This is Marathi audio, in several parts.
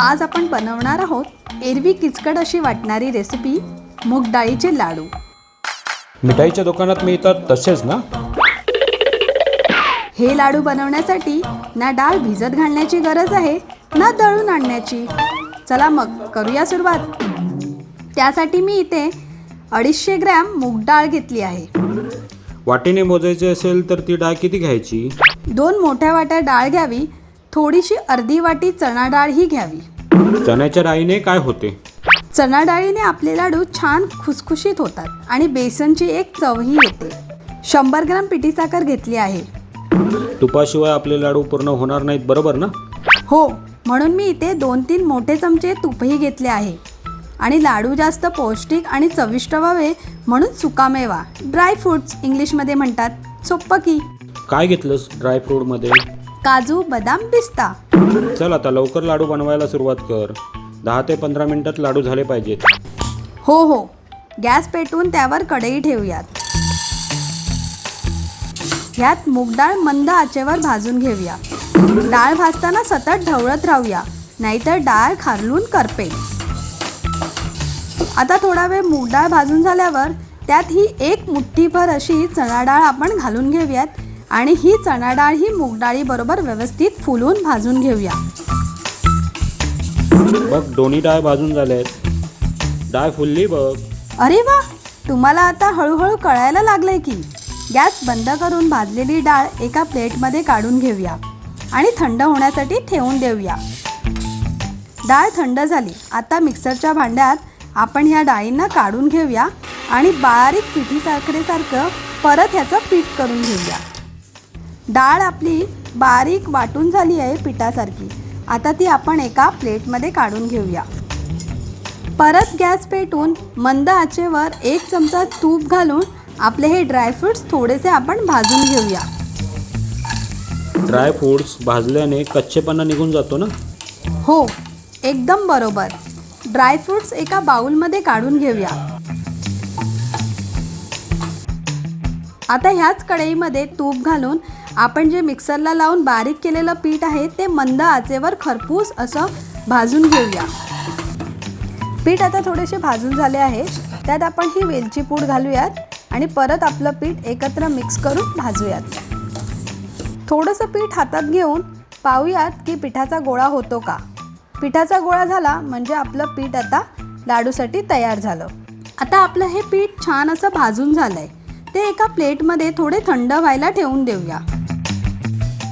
आज आपण बनवणार आहोत एरवी किचकट अशी वाटणारी रेसिपी मूग डाळीचे लाडू. मिठाईच्या दुकानात मिळतात तसेच ना? हे लाडू बनवण्यासाठी ना डाळ भिजत घालण्याची गरज आहे ना दळून आणण्याची. चला मग करूया सुरुवात. त्यासाठी मी इथे अडीचशे ग्रॅम मूग डाळ घेतली आहे. वाटीने मोजायचे असेल तर ती डाळ किती घ्यायची? दोन मोठ्या वाट्या डाळ घ्यावी थोडीशी अर्धी वाटी चणा डाळ ही घ्यावी. चण्याच्या डाळीने काय होते? चणा डाळीने आपले लाडू छान खुसखुशीत होतात आणि बेसनची एक चवही येते. शंभर ग्राम पिठी साखर घेतली आहे. तुपाशिवाय आपले लाडू पूर्ण होणार नाहीत बरोबर ना? हो म्हणून मी इथे दोन तीन मोठे चमचे तुपही घेतले आहे. आणि लाडू जास्त पौष्टिक आणि चविष्ट व्हावे म्हणून सुकामेवा. ड्राय फ्रुट्स इंग्लिशमध्ये म्हणतात सोप्पं की? काय घेतलंस ड्रायफ्रूटमध्ये काजू बदाम पिस्ता. चल आता लवकर लाडू बनवायला सुरुवात कर. दहा ते पंधरा मिनिटात लाडू झाले पाहिजेत. हो हो. गॅस पेटवून त्यावर कढई ठेवूयात. ह्यात मूग डाळ मंद आचेवर भाजून घेऊया. डाळ भाजताना सतत ढवळत राहूया. नाहीतर डाळ खारलून करपेल. आता थोडा वेळ मूग डाळ भाजून झाल्यावर त्यात ही एक मुठ्ठीभर अशी चणा डाळ आपण घालून घेऊयात. आणि ही चणा डाळ ही मूग डाळीबरोबर व्यवस्थित फुलून भाजून घेऊया. बघ दोन्ही डाळ भाजून झाल्यात डाळ फुलली बघ. अरे वा! तुम्हाला आता हळूहळू कळायला लागलंय की गॅस बंद करून भाजलेली डाळ एका प्लेटमध्ये काढून घेऊया आणि थंड होण्यासाठी ठेवून देऊया. डाळ थंड झाली. आता मिक्सरच्या भांड्यात आपण ह्या डाळींना काढून घेऊया आणि बारीक पिठी साखरेसारखं परत ह्याचं पीठ करून घेऊया. डाळ आपली बारीक वाटून झाली आहे पिठासारखी. आता ती आपण एका प्लेटमध्ये काढून घेऊया. परत गॅस पेटवून मंद आचेवर एक चमचा तूप घालून आपले हे ड्रायफ्रुट्स थोडेसे आपण भाजून घेऊया. ड्रायफ्रूट्स भाजल्याने कच्चेपणा निघून जातो ना? हो एकदम बरोबर. ड्रायफ्रुट्स एका बाउलमध्ये काढून घेऊया. आता ह्याच कढईमध्ये तूप घालून आपण जे मिक्सरला लावून बारीक केलेलं पीठ आहे ते मंद आचेवर खरपूस असं भाजून घेऊया. पीठ आता थोडेसे भाजून झाले आहे. त्यात आपण ही वेलची पूड घालूयात आणि परत आपलं पीठ एकत्र मिक्स करून भाजूयात. थोडंसं पीठ हातात घेऊन पाहूयात की पिठाचा गोळा होतो का? पिठाचा गोळा झाला म्हणजे आपलं पीठ आता लाडूसाठी तयार झालं. आता आपलं हे पीठ छान असं भाजून झालं आहे ते एका प्लेटमध्ये थोडे थंड व्हायला ठेवून देऊया.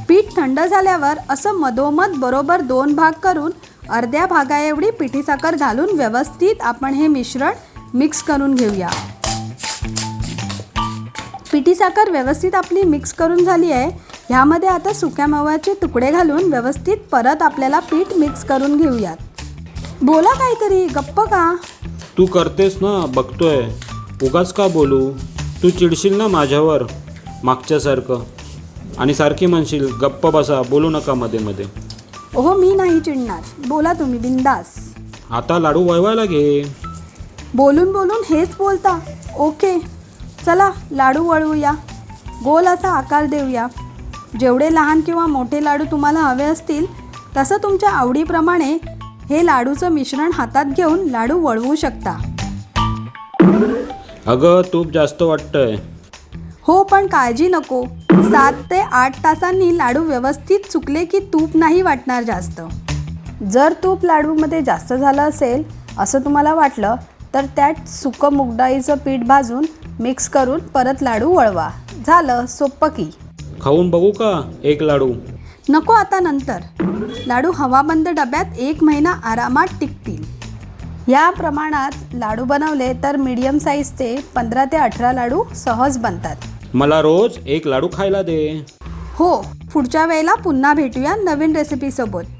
पीठ थंड झाल्यावर असं मधोमध बरोबर दोन भाग करून अर्ध्या भागाएवढी पिठी साखर घालून व्यवस्थित आपण हे मिश्रण मिक्स करून घेऊया. पिठी साखर व्यवस्थित आपली मिक्स करून झाली आहे. ह्यामध्ये आता सुक्या मव्याचे तुकडे घालून व्यवस्थित परत आपल्याला पीठ मिक्स करून घेऊयात. बोला काहीतरी गप्प का? तू करतेस ना बघतोय. उगाच का बोलू? तू चिडशील ना माझ्यावर? मागच्यासारखं. आणि सारखी म्हणशील गप्प बसा बोलू नका मध्ये मध्ये. ओहो मी नाही चिडणार. बोला तुम्ही बिंदास. आता लाडू वळवायला घे. बोलून बोलून हेच बोलता. ओके. चला लाडू वळवूया. गोल असा आकार देऊया. जेवढे लहान किंवा मोठे लाडू तुम्हाला हवे असतील तसं तुमच्या आवडीप्रमाणे हे लाडूचं मिश्रण हातात घेऊन लाडू वळवू शकता. अगं तूप जास्त वाटतंय. हो पण काळजी नको. सात ते आठ तासांनी लाडू व्यवस्थित सुकले की तूप नाही वाटणार जास्त. जर तूप लाडूमध्ये जास्त झालं असेल असं तुम्हाला वाटलं तर त्यात सुकं मुगडाळीचं पीठ भाजून मिक्स करून परत लाडू वळवा. झालं सोप्पं की. खाऊन बघू का एक लाडू? नको आता नंतर. लाडू हवाबंद डब्यात एक महिना आरामात टिकतील. या प्रमाणात लाडू बनवले तर मीडियम साईजचे पंधरा ते अठरा लाडू सहज बनतात. मला रोज एक लाडू खायला दे. हो पुढच्या वेळेला पुन्हा भेटूया नवीन रेसिपीसोबत